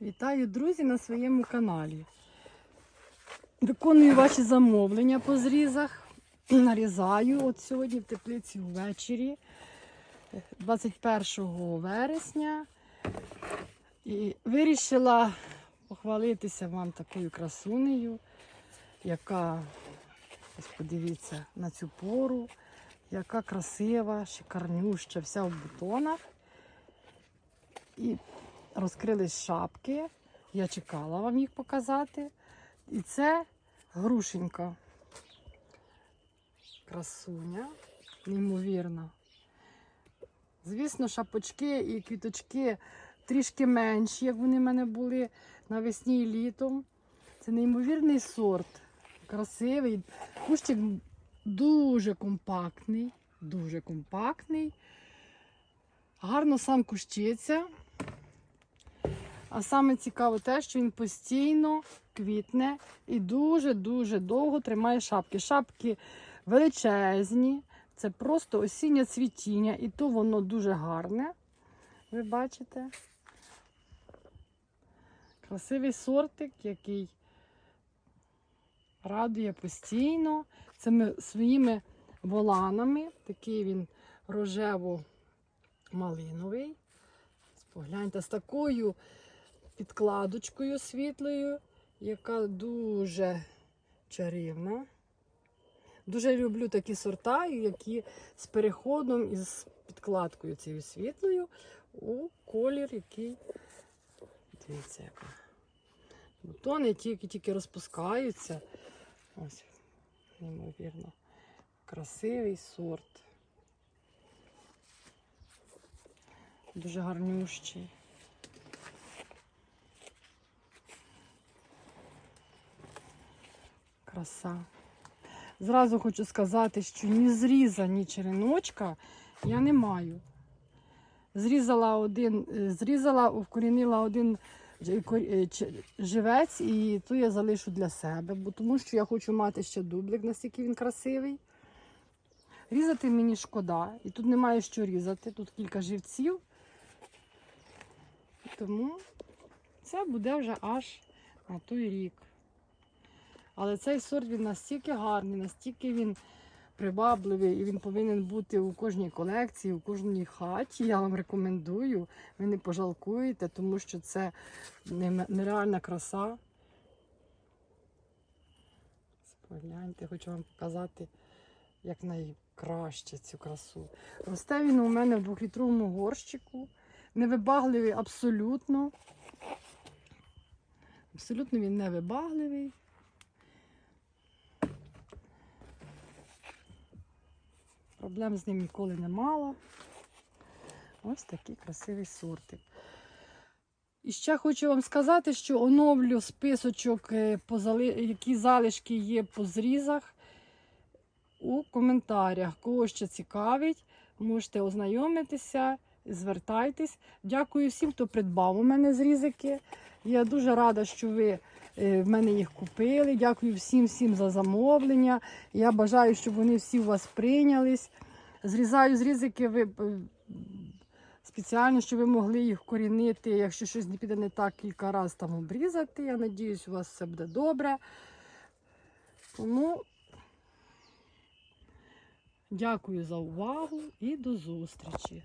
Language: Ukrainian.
Вітаю, друзі, на своєму каналі. Виконую ваші замовлення по зрізах. Нарізаю от сьогодні в теплиці ввечері, 21 вересня. І вирішила похвалитися вам такою красунею, яка, ось подивіться, на цю пору, яка красива, шикарнюща, вся в бутонах. І розкрились шапки. Я чекала вам їх показати. І це грушенька. Красуня, неймовірна. Звісно, шапочки і квіточки трішки менші, як вони в мене були навесні і літом. Це неймовірний сорт. Красивий. Кущик дуже компактний, дуже компактний. Гарно сам кущиться. А саме цікаво те, що він постійно квітне і дуже-дуже довго тримає шапки. Шапки величезні, це просто осіннє цвітіння, і то воно дуже гарне. Ви бачите? Красивий сортик, який радує постійно цими своїми воланами. Такий він рожево-малиновий. Погляньте, з такою підкладочкою світлою, яка дуже чарівна. Дуже люблю такі сорта, які з переходом і з підкладкою цією світлою у колір, який, дивіться, яка. Бутони тільки-тільки розпускаються. Ось, неймовірно, красивий сорт. Дуже гарнющий. Краса. Зразу хочу сказати, що ні зріза, ні череночка я не маю. Зрізала один, е, зрізала, вкорінила один е, ч- живець, і ту я залишу для себе, бо тому що я хочу мати ще дублик, настільки він красивий. Різати мені шкода, і тут немає що різати, тут кілька живців. Тому це буде вже аж на той рік. Але цей сорт він настільки гарний, настільки він привабливий і він повинен бути у кожній колекції, у кожній хаті. Я вам рекомендую. Ви не пожалкуєте, тому що це нереальна краса. Погляньте, хочу вам показати як найкраще цю красу. Росте він у мене в двохлітровому горщику. Невибагливий абсолютно. Абсолютно він невибагливий. Проблем з ним ніколи не мала. Ось такий красивий сортик. І ще хочу вам сказати, що оновлю списочок, е, які залишки є по зрізах у коментарях. Кого ще цікавить, можете ознайомитися, звертайтесь. Дякую всім, хто придбав у мене зрізики. Я дуже рада, що ви е, в мене їх купили. Дякую всім всім за замовлення. Я бажаю, щоб вони всі у вас прийнялись. Зрізаю зрізики ви, е, спеціально, щоб ви могли їх корінити. Якщо щось не піде не так, кілька разів там обрізати. Я надіюсь, у вас все буде добре. Тому дякую за увагу і до зустрічі.